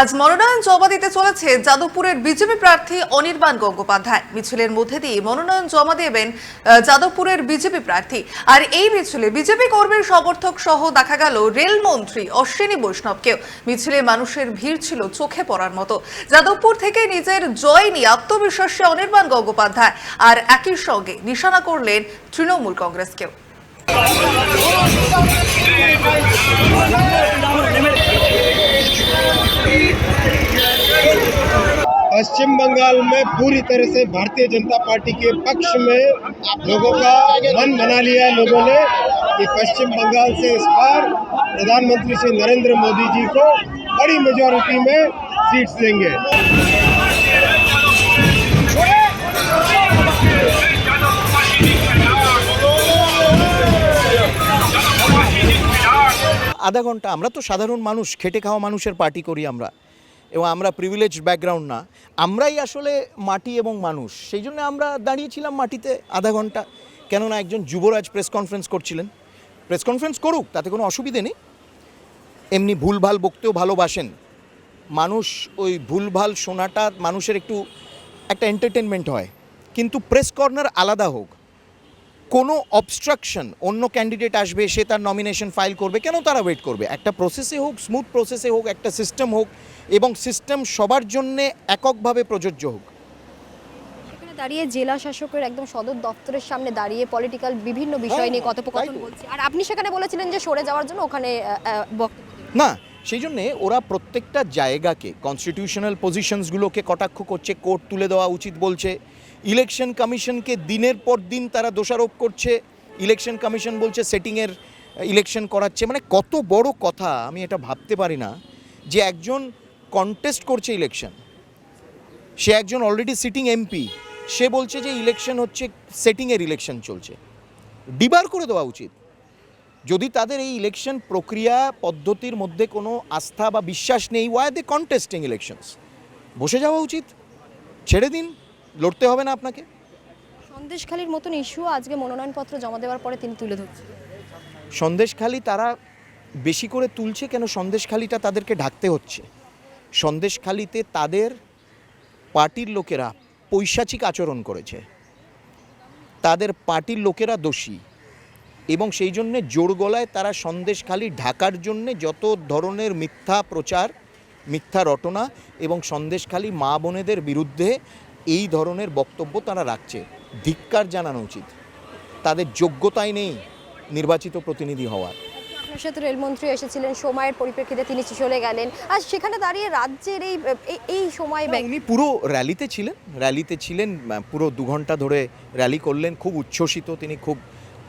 আজ মনোনয়ন জমা দিতে চলেছে যাদবপুরের বিজেপি প্রার্থী অনির্বাণ গঙ্গোপাধ্যায়। মিছিলের মধ্যে দিয়ে মনোনয়ন জমা দেবেন যাদবপুরের বিজেপি প্রার্থী। আর এই মিছিলে বিজেপি কর্মীর সমর্থক সহ দেখা গেল রেলমন্ত্রী অশ্বিনী বৈষ্ণবকেও। মিছিলে মানুষের ভিড় ছিল চোখে পড়ার মতো। যাদবপুর থেকে নিজের জয় নিয়ে আত্মবিশ্বাসী অনির্বাণ গঙ্গোপাধ্যায় আর একই সঙ্গে নিশানা করলেন তৃণমূল কংগ্রেসকেও। पश्चिम बंगाल में पूरी तरह से भारतीय जनता पार्टी के पक्ष में लोगों का मन बना लिया लोगों ने कि पश्चिम बंगाल से इस बार प्रधानमंत्री श्री नरेंद्र मोदी जी को बड़ी मेजोरिटी में सीट्स देंगे আধা ঘন্টা আমরা তো সাধারণ মানুষ খেটে খাওয়া মানুষের পার্টি করি আমরা এবং আমরা প্রিভিলেজ ব্যাকগ্রাউন্ড না, আমরাই আসলে মাটি এবং মানুষ। সেই জন্য আমরা দাঁড়িয়েছিলাম মাটিতে আধা ঘণ্টা। কেননা একজন যুবরাজ প্রেস কনফারেন্স করছিলেন। প্রেস কনফারেন্স করুক, তাতে কোনো অসুবিধে নেই। এমনি ভুলভাল বকতেও ভালোবাসেন। মানুষ ওই ভুলভাল শোনাটা মানুষের একটু একটা এন্টারটেনমেন্ট হয়। কিন্তু প্রেস কর্নার আলাদা হোক। কোনো অবস্ট্রাকশন অন্য ক্যান্ডিডেট আসবে সে তার নমিনেশন ফাইল করবে কেন তারা ওয়েট করবে? একটা প্রসেসে হোক স্মুথ প্রসেসে হোক একটা সিস্টেম হোক এবং সিস্টেম সবার জন্যে এককভাবে প্রযোজ্য হোক। দাঁড়িয়ে জেলা শাসকের একদম সদর দপ্তরের সামনে দাঁড়িয়ে পলিটিক্যাল বিভিন্ন বিষয় নিয়ে হ্যাঁ, কথোপকথন বলছে। আর আপনি সেখানে বলেছিলেন যে সরে যাওয়ার জন্য ওখানে। না সেই জন্যে ওরা প্রত্যেকটা জায়গাকে কনস্টিটিউশনাল পজিশনসগুলোকে কটাক্ষ করছে কোর্ট তুলে দেওয়া উচিত বলছে ইলেকশন কমিশনকে দিনের পর দিন তারা দোষারোপ করছে, ইলেকশন কমিশন বলছে সেটিংয়ের ইলেকশন করাচ্ছে। মানে কত বড় কথা, আমি এটা ভাবতে পারি না যে একজন কন্টেস্ট করছে ইলেকশন, সে একজন অলরেডি সিটিং এমপি সে বলছে যে ইলেকশন হচ্ছে, সেটিংয়ের ইলেকশন চলছে। ডিবার করে দেওয়া উচিত। যদি তাদের এই ইলেকশন প্রক্রিয়া পদ্ধতির মধ্যে কোনো আস্থা বা বিশ্বাস নেই ওয়াই দে কন্টেস্টিং ইলেকশনস বসে যাওয়া উচিত। ছেড়ে দিন। লড়তে হবে না আপনাকে? সন্দেশখালির মতন ইস্যু আজকে মনোনয়নপত্র জমা দেওয়ার পরে তিনি তুলে ধরছেন। সন্দেশখালি তারা বেশি করে তুলছে কেন সন্দেশখালিটা তাদেরকে ঢাকতে হচ্ছে? সন্দেশখালিতে তাদের পার্টির লোকেরা পৈশাচিক আচরণ করেছে। তাদের পার্টির লোকেরা দোষী। এবং সেই জন্যে জোর গলায় তারা সন্দেশখালি ঢাকার জন্যে যত ধরনের মিথ্যা প্রচার মিথ্যা রটনা এবং সন্দেশখালি মা বোনেদের বিরুদ্ধে এই ধরনের বক্তব্য তারা রাখছে। ধিক্কার জানানো উচিত। তাদের যোগ্যতাই নেই নির্বাচিত প্রতিনিধি হওয়ার। আপনার সাথে রেলমন্ত্রী এসেছিলেন সময়ের পরিপ্রেক্ষিতে তিনি চলে গেলেন। আর সেখানে দাঁড়িয়ে রাজ্যের এই এই- সময় উনি পুরো র্যালিতে ছিলেন। র্যালিতে ছিলেন পুরো দু ঘণ্টা ধরে র্যালি করলেন। খুব উচ্ছ্বসিত তিনি খুব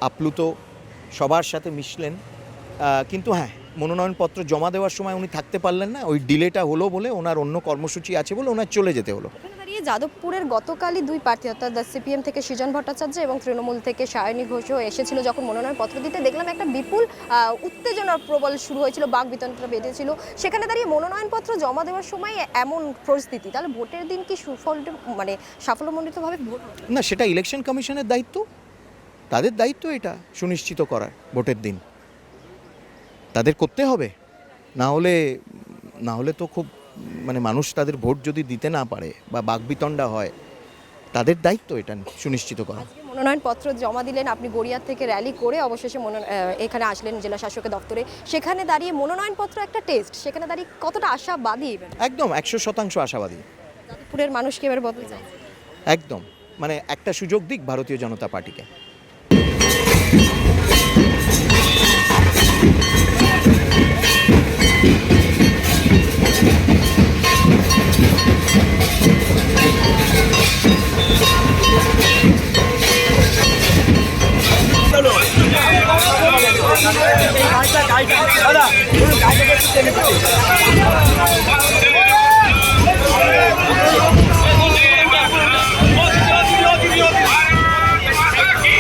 আপ্লুত সবার সাথে মিশলেন। কিন্তু হ্যাঁ মনোনয়নপত্র জমা দেওয়ার সময় উনি থাকতে পারলেন না। ওই ডিলেটা হলো বলে ওনার অন্য কর্মসূচি আছে বলে ওনার চলে যেতে হলো। যাদবপুরের গতকালই দুই প্রার্থী, অর্থাৎ সিপিএম থেকে সৃজন ভট্টাচার্য এবং তৃণমূল থেকে সায়নী ঘোষও এসেছিল যখন মনোনয়নপত্র দিতে। দেখলাম একটা বিপুল উত্তেজনার প্রবল শুরু হয়েছিল, বাক বিতণ্ডটা বেঁধেছিল। সেখানে দাঁড়িয়ে মনোনয়নপত্র জমা দেওয়ার সময় এমন পরিস্থিতি। তাহলে ভোটের দিন কি সুফল মানে সাফল্যমণ্ডিতভাবে ভোট? না, সেটা ইলেকশন কমিশনের দায়িত্ব। তাদের দায়িত্ব এটা, সুনিশ্চিত করার ভোটের দিন। তাদের করতে হবে। না হলে না হলে তো খুব মানে মানুষ তাদের ভোট যদি দিতে না পারে বা বাকবিতণ্ডা হয় তাদের দায়িত্ব এটা সুনিশ্চিত করা। মনোনয়নপত্র জমা দিলেন আপনি গড়িয়ার থেকে র্যালি করে অবশেষে মনো এখানে আসলেন জেলা শাসকের দপ্তরে। সেখানে দাঁড়িয়ে মনোনয়নপত্র একটা টেস্ট সেখানে দাঁড়িয়ে কতটা আশাবাদী একদম একশো শতাংশ আশাবাদী। যাদবপুরের মানুষকে এবার বদলে যায় একদম মানে একটা সুযোগ দিক ভারতীয় জনতা পার্টিকে। Thank you.